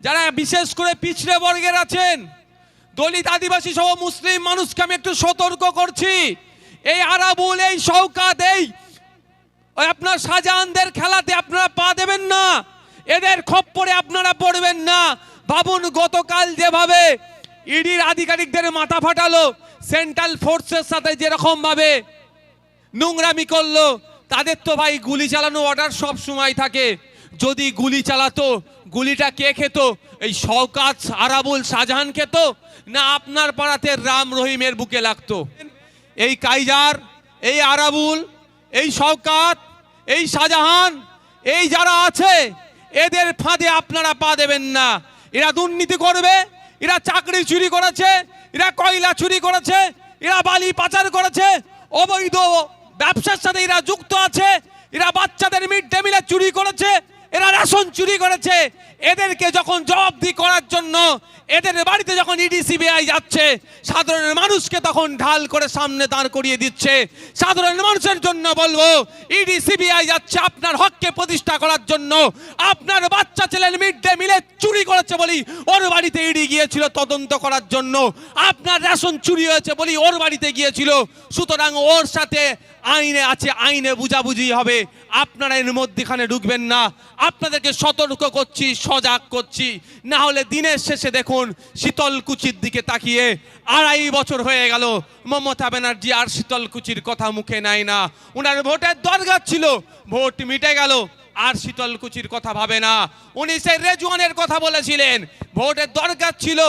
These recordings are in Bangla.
যারা বিশেষ করে পিছড়ে বর্গের আছেন, দলিত আদিবাসী সহ মুসলিম মানুষকে আমি একটু সতর্ক করছি। এই আরাবুল, এই শওকাত, এই আপনার শাহজাহানদের খেলাতে আপনারা পা দেবেন না। এদের খপ্পরে আপনারা পড়বেন না। ভাবুন, গতকাল যেভাবে ইডির আধিকারিকদের মাথা ফাটালো, সেন্ট্রাল ফোর্সের সাথে যেরকম ভাবে নোংরামি করল, তাদের তো ভাই গুলি চালানো অর্ডার সব সময় থাকে। যদি গুলি চালাতো, গুলিটা কে খেত? এই শওকাত আরাবুল শাহজাহান খেত? না আপনার পাড়াতে রাম রহিমের বুকে লাগতো? এই কাইজার, এই আরাবুল, এই শওকাত, এই শাহজাহান, এই যারা আছে, এদের ফাঁদে আপনারা পা দেবেন না। এরা দুর্নীতি করবে, এরা চাকরি চুরি করেছে, এরা কয়লা চুরি করেছে, এরা বালি পাচার করেছে, অবৈধ ব্যবসার সাথে এরা যুক্ত আছে, এরা বাচ্চাদের মিড ডে মিলে চুরি করেছে এরা রেশন চুরি করেছে। এদেরকে যখন জবাবদি করার জন্য এদের বাড়িতে যখন ইডি, সিবিআই যাচ্ছে, সাধারণ মানুষকে তখন ঢাল করে সামনে দাঁড় করিয়ে দিচ্ছে। সাধারণ মানুষের জন্য বলব, ইডি, সিবিআই যাচ্ছে আপনার হককে প্রতিষ্ঠা করার জন্য। আপনার বাচ্চা ছেলের মিড ডে মিলে চুরি করেছে বলি ওর বাড়িতে ইডি গিয়েছিল তদন্ত করার জন্য। আপনার রেশন চুরি হয়েছে বলি ওর বাড়িতে গিয়েছিল। সুতরাং ওর সাথে আইনে আছে, আইনে বুঝাবুঝি হবে। আপনারা এর মধ্যেখানে ঢুকবেন না। আপনাদেরকে সতর্ক করছি সজাগ করছি। না হলে দিনের শেষে দেখুন শীতলকুচির দিকে তাকিয়ে আড়াই বছর হয়ে গেল। মমতা ব্যানার্জি আর শীতলকুচির কথা মুখে নেয় না। ওনার ভোটের দরকার ছিল, ভোট মিটে গেল, আর শীতলকুচির কথা ভাবে না। উনি সেই রেজুয়ানের কথা বলেছিলেন, ভোটের দরকার ছিল,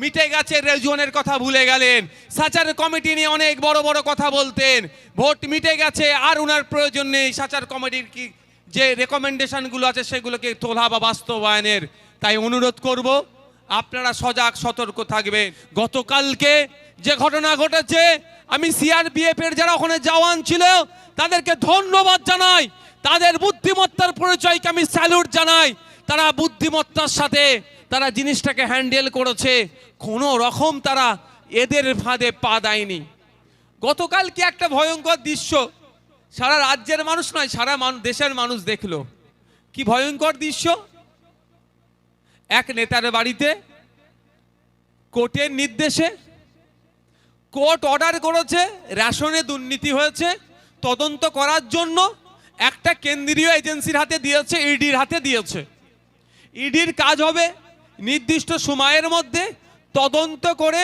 মিটে গেছে রেজুয়ানের কথা ভুলে গেলেন। সাচার কমিটি নিয়ে অনেক বড় বড় কথা বলতেন, ভোট মিটে গেছে আর উনার প্রয়োজন নেই। সাচার কমিটির কি যে রেকমেন্ডেশনগুলো আছে সেগুলোকে তোলা বা বাস্তবায়নের তাই অনুরোধ করব, আপনারা সজাগ সতর্ক থাকবে গতকালকে যে ঘটনা ঘটেছে, আমি সিআরপিএফ এর যারা ওখানে জওয়ান ছিল, তাদেরকে ধন্যবাদ জানাই। তাদের বুদ্ধিমত্তার পরিচয়কে আমি স্যালুট জানাই। তারা বুদ্ধিমত্তার সাথে তারা জিনিসটাকে হ্যান্ডেল করেছে। কোনো রকম তারা এদের ফাঁদে পা দেয়নি। গতকাল কি একটা ভয়ঙ্কর দৃশ্য সারা রাজ্যের মানুষ নয়, সারা দেশের মানুষ দেখল। কি ভয়ঙ্কর দৃশ্য? এক নেতার বাড়িতে কোর্টের নির্দেশে কোর্ট অর্ডার করেছে, রেশনে দুর্নীতি হয়েছে, তদন্ত করার জন্য একটা কেন্দ্রীয় এজেন্সির হাতে দিয়েছে, ইডির হাতে দিয়েছে। ইডির কাজ হবে নির্দিষ্ট সময়ের মধ্যে তদন্ত করে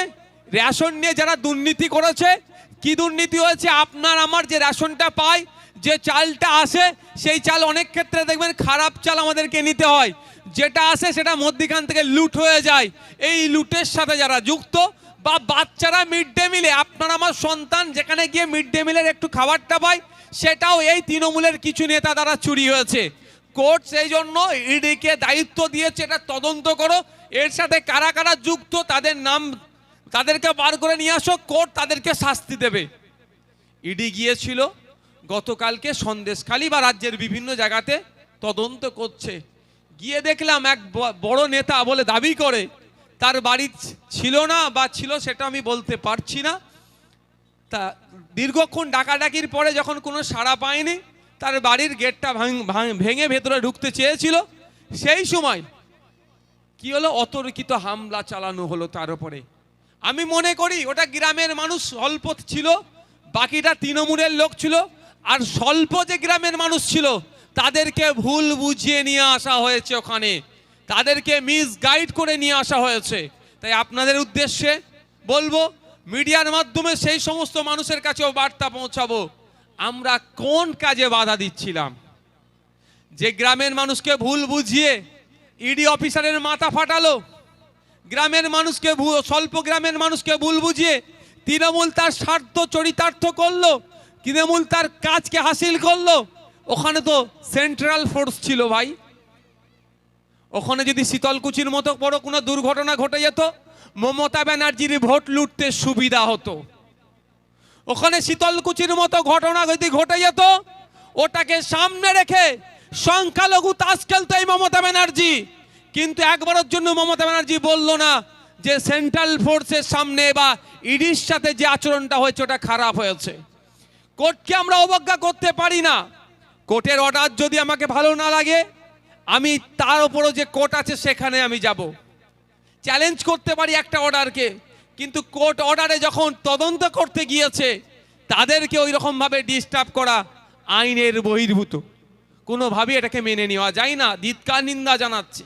রেশন নিয়ে যারা দুর্নীতি করেছে কি দুর্নীতি হয়েছে? আপনার, আমার যে রেশনটা পাই, যে চালটা আসে, সেই চাল অনেক ক্ষেত্রে দেখবেন খারাপ চাল আমাদেরকে নিতে হয়। যেটা আসে, সেটা মধ্যিখান থেকে লুট হয়ে যায়। এই লুটের সাথে যারা যুক্ত বা বাচ্চারা মিড ডে মিলে, আপনার, আমার সন্তান যেখানে গিয়ে মিড ডে মিলের একটু খাবারটা পায়, সেটাও এই তৃণমূলের কিছু নেতা দ্বারা চুরি হয়েছে। কোর্ট সেই জন্য ইডিকে দায়িত্ব দিয়েছে, এটা তদন্ত করো। এর সাথে কারা কারা যুক্ত, তাদের নাম তাদেরকে বার করে নিয়ে আসো, কোর্ট তাদেরকে শাস্তি দেবে। ইডি গিয়েছিল, গতকালকে সন্দেশখালী বা রাজ্যের বিভিন্ন জায়গাতে তদন্ত করছে। গিয়ে দেখলাম এক বড় নেতা বলে দাবি করে, তার বাড়ি ছিল না বা ছিল সেটা আমি বলতে পারছি না। তা দীর্ঘক্ষণ ডাকাডাকির পরে যখন কোনো সাড়া পায়নি, তার বাড়ির গেটটা ভাঙ- ভাঙ- ভেঙে ভেতরে ঢুকতে চেয়েছিল। সেই সময় কি হলো? অতর্কিত হামলা চালানো হলো তার উপরে। আমি মনে করি ওটা গ্রামের মানুষ অল্প ছিল, বাকিটা তৃণমূলের লোক ছিল, আর স্বল্প যে গ্রামের মানুষ ছিল, তাদেরকে ভুল বুঝিয়ে নিয়ে আসা হয়েছে ওখানে। তাদেরকে মিস গাইড করে নিয়ে আসা হয়েছে। তাই আপনাদের উদ্দেশ্যে বলব, মিডিয়ার মাধ্যমে সেই সমস্ত মানুষের কাছেও বার্তা পৌঁছাবো, আমরা কোন কাজে বাধা দিচ্ছিলাম? যে গ্রামের মানুষকে ভুল বুঝিয়ে ইডি অফিসারের মাথা ফাটালো গ্রামের মানুষকে স্বল্প গ্রামের মানুষকে ভুল বুঝিয়ে তৃণমূল তার স্বার্থ চরিতার্থ করল, তৃণমূল তার কাজকে হাসিল করল। ওখানে তো সেন্ট্রাল ফোর্স ছিল ভাই। ওখানে যদি শীতলকুচির মতো বড় কোনো দুর্ঘটনা ঘটে যেত, মমতা ব্যানার্জির ভোট লুটতে সুবিধা হতো। ওখানে শীতলকুচির মতো ঘটনা যদি ঘটে যেত, ওটাকে সামনে রেখে সংখ্যালঘু তাস খেলতো এই মমতা ব্যানার্জি কিন্তু একবারের জন্য মমতা ব্যানার্জি বলল না যে সেন্ট্রাল ফোর্সের সামনে বা ইডির সাথে যে আচরণটা হয়েছে ওটা খারাপ হয়েছে। কোর্টকে আমরা অবজ্ঞা করতে পারি না। কোর্টের অর্ডার যদি আমাকে ভালো না লাগে, আমি তার উপরও যে কোর্ট আছে সেখানে আমি যাব। চ্যালেঞ্জ করতে পারি একটা অর্ডারকে কিন্তু কোর্ট অর্ডারে যখন তদন্ত করতে গিয়েছে, তাদেরকে ওই রকমভাবে ডিস্টার্ব করা আইনের বহির্ভূত। কোনোভাবেই এটাকে মেনে নেওয়া যায় না। ধিৎকার নিন্দা জানাচ্ছি।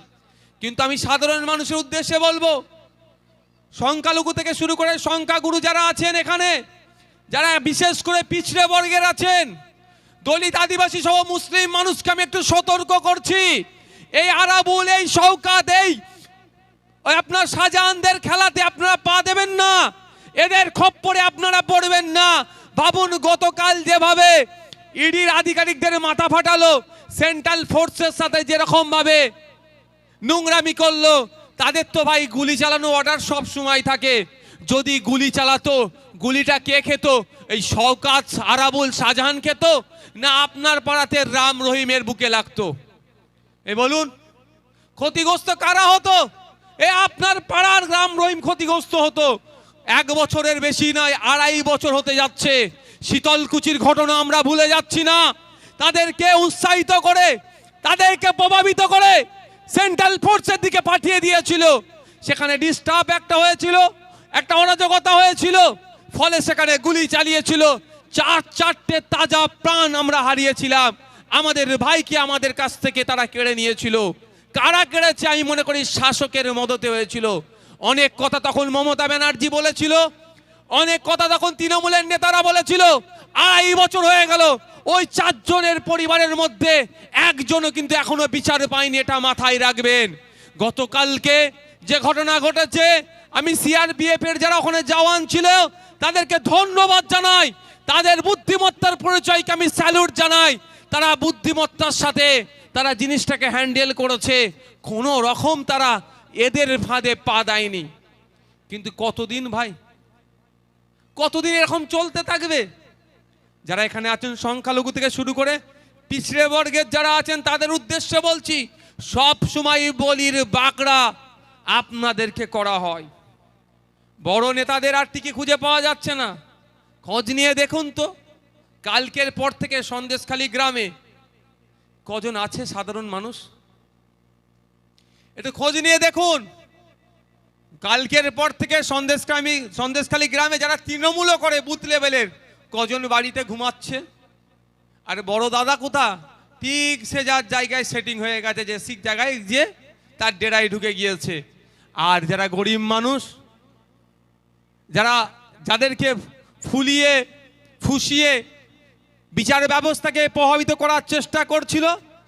কিন্তু আমি সাধারণ মানুষের উদ্দেশ্যে বলব, সংখ্যালঘু থেকে শুরু করে সংখ্যাগুরু যারা আছেন এখানে, যারা বিশেষ করে পিছড়ে বর্গের আছেন, দলিত আদিবাসী সহ মুসলিম মানুষকে আমি একটু সতর্ক করছি। এই আরাবুল, এই শওকাত, এই আপনার শাহজাহানদের খেলাতে আপনারা পা দেবেন না, এদের খপ্পরে আপনারা পড়বেন না। ভাবুন, গতকাল যেভাবে ইডির আধিকারিকদের মাথা ফাটালো, সেন্ট্রাল ফোর্সের সাথে যেরকম ভাবে নোংরামি করল। তাদের তো ভাই গুলি চালানো অর্ডার সব সময় থাকে। যদি গুলি চালাতো, গুলিটা কে খেত? এই শওকাত, আরাবুল, শাহজাহান খেত? না আপনার পাড়াতে রাম রহিমের বুকে লাগতো? এ বলুন, ক্ষতিগ্রস্ত কারা হতো? এ আপনার পাড়ার রাম রহিম ক্ষতিগ্রস্ত হতো। এক বছরের বেশি নয়, আড়াই বছর হতে যাচ্ছে। শীতলকুচির ঘটনা আমরা ভুলে যাচ্ছি না। তাদেরকে উৎসাহিত করে, তাদেরকে প্রভাবিত করে সেন্ট্রাল ফোর্সের দিকে পাঠিয়ে দিয়েছিল। সেখানে ডিস্টার্ব একটা হয়েছিল, একটা অরাজকতা হয়েছিল। ফলে সেখানে গুলি চালিয়েছিল। চার চারটে তাজা প্রাণ আমরা হারিয়েছিলাম। আমাদের ভাইকে আমাদের কাছ থেকে তারা কেড়ে নিয়েছিল। কারা কেড়েছে আমি মনে করি শাসকের মদতে হয়েছিল। অনেক কথা তখন মমতা ব্যানার্জি বলেছিল। অনেক কথা তখন তৃণমূলের নেতারা বলেছিল, আড়াই বছর হয়ে গেল, ওই চারজনের পরিবারের মধ্যে একজনও কিন্তু এখনও বিচার পায়নি, এটা মাথায় রাখবেন। গতকালকে যে ঘটনা ঘটেছে, আমি সিআরপিএফ এর যারা ওখানে জওয়ান ছিল, তাদেরকে ধন্যবাদ জানাই। তাদের বুদ্ধিমত্তার পরিচয়কে আমি স্যালুট জানাই। তারা বুদ্ধিমত্তার সাথে তারা জিনিসটাকে হ্যান্ডেল করেছে। কোনো রকম তারা এদের ফাঁদে পা দেয়নি। কিন্তু কতদিন ভাই? কতদিন এরকম চলতে থাকবে? যারা এখানে আছেন, সংখ্যালঘু থেকে শুরু করে পিছড়ে বর্গের যারা আছেন, তাদের উদ্দেশ্যে বলছি, সব সময় বলির বাকড়া আপনাদেরকে করা হয়। বড় নেতাদের আর টিকে খুঁজে পাওয়া যাচ্ছে না। খোঁজ নিয়ে দেখুন তো, কালকের পর থেকে সন্দেশখালী গ্রামে কজন আছে সাধারণ মানুষ? একটু খোঁজ নিয়ে দেখুন। কালকের পর থেকে সন্দেশকামী, সন্দেশখালী গ্রামে যারা তৃণমূলও করে বুথ লেভেলের, কজন বাড়িতে ঘুমাচ্ছে? আর বড় দাদা কোথা ঠিক সে যার জায়গায় সেটিং হয়ে গেছে, যে ঠিক জায়গায় যে তার ডেরায় ঢুকে গিয়েছে। আর যারা গরিব মানুষ, যারা যাদেরকে ফুলিয়ে, ফুসিয়ে বিচার ব্যবস্থাকে প্রভাবিত করার চেষ্টা করছিল,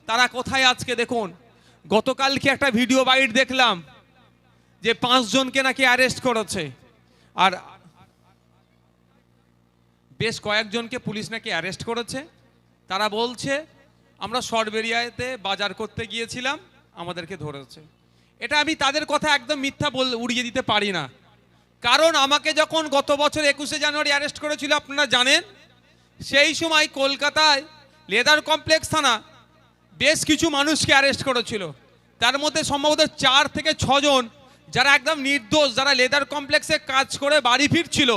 তারা কোথায় আজকে দেখুন? গতকালকে একটা ভিডিও বাইট দেখলাম। যে পাঁচজনকে নাকি অ্যারেস্ট করেছে। আর বেশ কয়েকজনকে পুলিশ নাকি অ্যারেস্ট করেছে। তারা বলছে, আমরা সরবেরিয়াতে বাজার করতে গিয়েছিলাম, আমাদেরকে ধরেছে। এটা আমি তাদের কথা একদম মিথ্যা বল উড়িয়ে দিতে পারি না। কারণ আমাকে যখন গত বছর একুশে জানুয়ারি অ্যারেস্ট করেছিল, আপনারা জানেন, সেই সময় কলকাতায় লেদার কমপ্লেক্স থানা বেশ কিছু মানুষকে অ্যারেস্ট করেছিল। তার মধ্যে সম্ভবত চার থেকে ছজন যারা একদম নির্দোষ, যারা লেদার কমপ্লেক্সে কাজ করে বাড়ি ফিরছিল,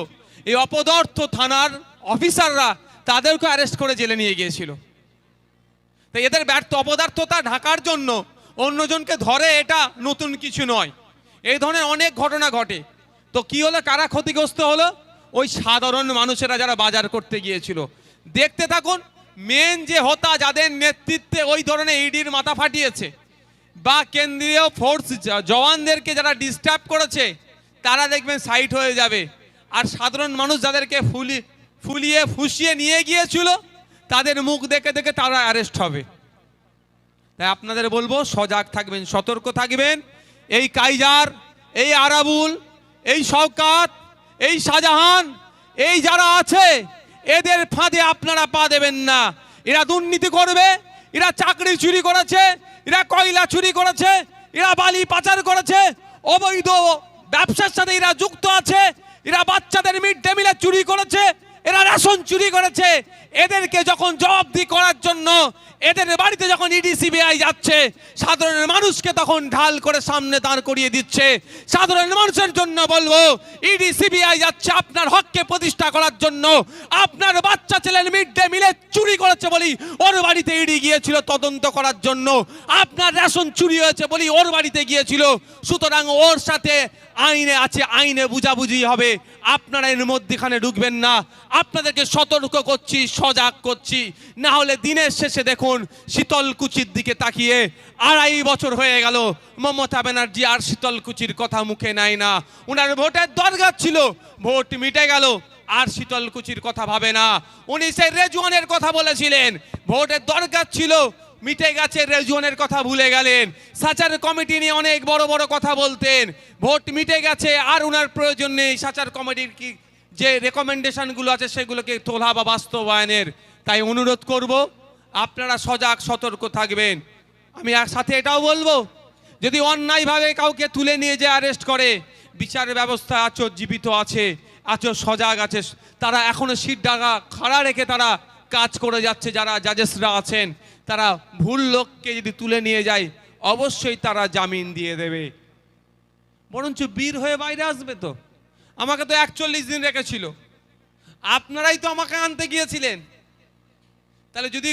এই অপদার্থ থানার অফিসাররা তাদেরকে অ্যারেস্ট করে জেলে নিয়ে গিয়েছিল। তো এদের ব্যর্থ অপদার্থতা ঢাকার জন্য অন্যজনকে ধরে এটা নতুন কিছু নয়। এই ধরনের অনেক ঘটনা ঘটে। তো কি হলো? কারা ক্ষতিগ্রস্ত হলো? ওই সাধারণ মানুষেরা যারা বাজার করতে গিয়েছিল। দেখতে থাকুন মেন যে হতা যাদের নেতৃত্বে ওই ধরনের ইডির মাথা ফাটিয়েছে বা কেন্দ্রীয় ফোর্স জওয়ানদেরকে যারা ডিস্টার্ব করেছে, তারা দেখবেন সাইট হয়ে যাবে। আর সাধারণ মানুষ যাদেরকে ফুলি, ফুলিয়ে, ফুসিয়ে নিয়ে গিয়েছিল, তাদের মুখ দেখে দেখে তারা অ্যারেস্ট হবে। তাই আপনাদের বলব, সজাগ থাকবেন, সতর্ক থাকবেন। এই কাইজার, এই আরাবুল, এই শওকাত, এই শাহজাহান, এই যারা আছে, এদের ফাঁদে আপনারা পা দেবেন না। এরা দুর্নীতি করবে এরা চাকরি চুরি করেছে, এরা কয়লা চুরি করেছে, এরা বালি পাচার করেছে, অবৈধ ব্যবসার সাথে এরা যুক্ত আছে, এরা বাচ্চাদের মিড ডে মিলে চুরি করেছে, এরা রেশন চুরি করেছে। এদেরকে যখন জবাবদি করার জন্য এদের বাড়িতে যখন ইডি, সিবিআই যাচ্ছে, সাধারণ মানুষকে তখন ঢাল করে সামনে দাঁড় করিয়ে দিচ্ছে। সাধারণ মানুষের জন্য বলব, ইডি, সিবিআই যাচ্ছে আপনার হককে প্রতিষ্ঠা করার জন্য। আপনার বাচ্চা ছেলের মিড ডে মিলে চুরি করেছে বলি ওর বাড়িতে ইডি গিয়েছিল তদন্ত করার জন্য। আপনার রেশন চুরি হয়েছে বলি ওর বাড়িতে গিয়েছিল। সুতরাং ওর সাথে আইনে আছে, আইনে বুঝাবুঝি হবে। আপনারা এর মধ্যেখানে ঢুকবেন না। আপনাদেরকে সতর্ক করছি, সজাগ করছি। না হলে দিনের শেষে দেখুন শীতলকুচির দিকে তাকিয়ে আড়াই বছর হয়ে গেল। মমতা ব্যানার্জি আর শীতলকুচির কথা মুখে নেয় না। ওনার ভোটের দরকার ছিল। ভোট মিটে গেল। আর শীতলকুচির কথা ভাবে না। উনি সেই রেজুয়ানের কথা বলেছিলেন। ভোটের দরকার ছিল, মিটে গেছে রেজুয়ানের কথা ভুলে গেলেন। সাচার কমিটি নিয়ে অনেক বড় বড় কথা বলতেন। ভোট মিটে গেছে, আর উনার প্রয়োজন নেই। সাচার কমিটির কি যে রেকমেন্ডেশনগুলো আছে, সেগুলোকে তোলা বা বাস্তবায়নের। তাই অনুরোধ করব, আপনারা সজাগ, সতর্ক থাকবেন। আমি আর সাথে এটাও বলব, যদি অন্যায়ভাবে কাউকে তুলে নিয়ে যে অ্যারেস্ট করে, বিচার ব্যবস্থা আছো জীবিত আছে। আছো, সজাগ আছে। তারা এখনও সিট ডাকা খাড়া রেখে তারা কাজ করে যাচ্ছে, যারা জাজেসরা আছেন। তারা ভুল লোককে যদি তুলে নিয়ে যায়, অবশ্যই তারা জামিন দিয়ে দেবে। বরঞ্চ বীর হয়ে বাইরে আসবে তো। আমাকে তো একচল্লিশ দিন রেখেছিল। আপনারাই তো আমাকে আনতে গিয়েছিলেন। তাহলে যদি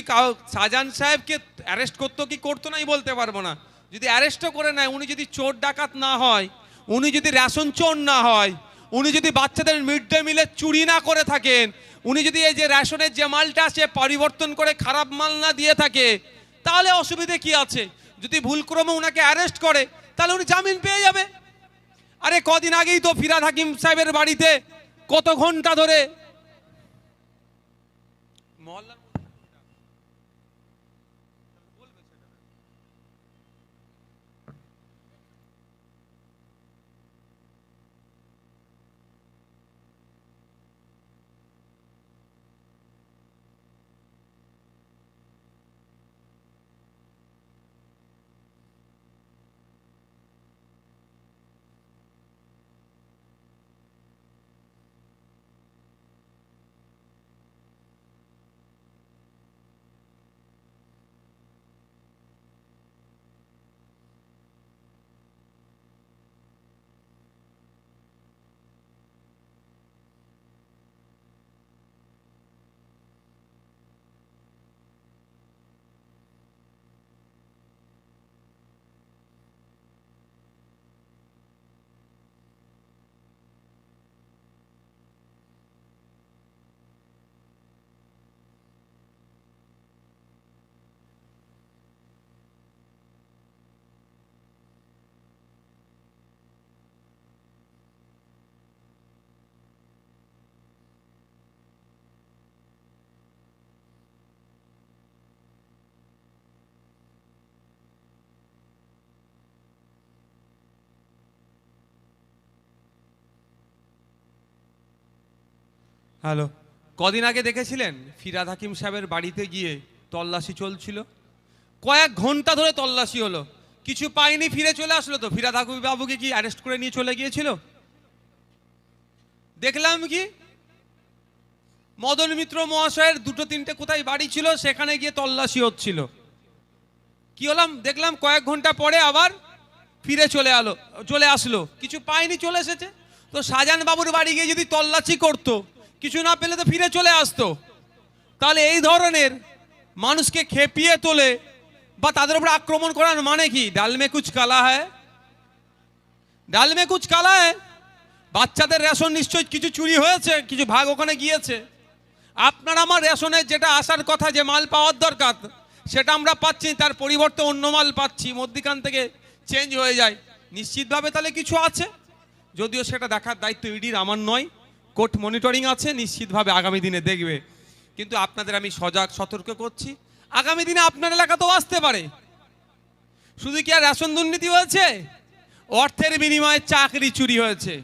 শাহজাহান সাহেবকে অ্যারেস্ট করতো কি করতো নাই বলতে পারব না। যদি অ্যারেস্টও করে নেয়, উনি যদি চোর ডাকাত না হয়, উনি যদি রেশন চোর না হয় উনি যদি বাচ্চাদের মিড ডে মিলে চুরি না করে থাকেন, উনি যদি এই যে রেশনের যে মালটা সে পরিবর্তন করে খারাপ মাল না দিয়ে থাকে, তাহলে অসুবিধে কি আছে? যদি ভুলক্রমে উনাকে অ্যারেস্ট করে, তাহলে উনি জামিন পেয়ে যাবে। আরে কদিন আগেই তো ফিরাদ হাকিম সাহেবের বাড়িতে কত ঘণ্টা ধরে হ্যালো। কদিন আগে দেখেছিলেন ফিরাদ হাকিম সাহেবের বাড়িতে গিয়ে তল্লাশি চলছিল? কয়েক ঘণ্টা ধরে তল্লাশি হলো। কিছু পাইনি, ফিরে চলে আসলো তো। ফিরাদ হাকিম বাবুকে কি অ্যারেস্ট করে নিয়ে চলে গিয়েছিল? দেখলাম কি? মদন মিত্র মহাশয়ের দুটো তিনটে কোথায় বাড়ি ছিল, সেখানে গিয়ে তল্লাশি হচ্ছিল। কি হলাম? দেখলাম কয়েক ঘণ্টা পরে আবার ফিরে চলে আলো, চলে আসলো। কিছু পায়নি চলে এসেছে। তো শাহজাহান বাবুর বাড়ি গিয়ে যদি তল্লাশি করতো কিছু না পেলে তো ফিরে চলে আসতো। তাহলে এই ধরনের মানুষকে খেপিয়ে তোলে বা তাদের উপর আক্রমণ করার মানে কি? ডাল মে কুচ কালা হ্যায়? ডাল মে কুচ কালা হ্যায়? বাচ্চাদের রেশন নিশ্চয়ই কিছু চুরি হয়েছে, কিছু ভাগ ওখানে গিয়েছে। আপনার আমার রেশনের যেটা আসার কথা, যে মাল পাওয়ার দরকার, সেটা আমরা পাচ্ছি, তার পরিবর্তে অন্য মাল পাচ্ছি, মধ্যিখান থেকে চেঞ্জ হয়ে যায়। নিশ্চিতভাবে তাহলে কিছু আছে? যদিও সেটা দেখার দায়িত্ব ইডির আমার নয়। কোর্ট মনিটরিং আছে, নিশ্চিতভাবে আগামী দিনে দেখবে। কিন্তু আপনাদের আমি সজাগ, সতর্ক করছি। আগামী দিনে আপনার এলাকাতেও আসতে পারে। শুধু কি আর রেশন দুর্নীতি হয়েছে? অর্থের বিনিময়ে চাকরি চুরি হয়েছে।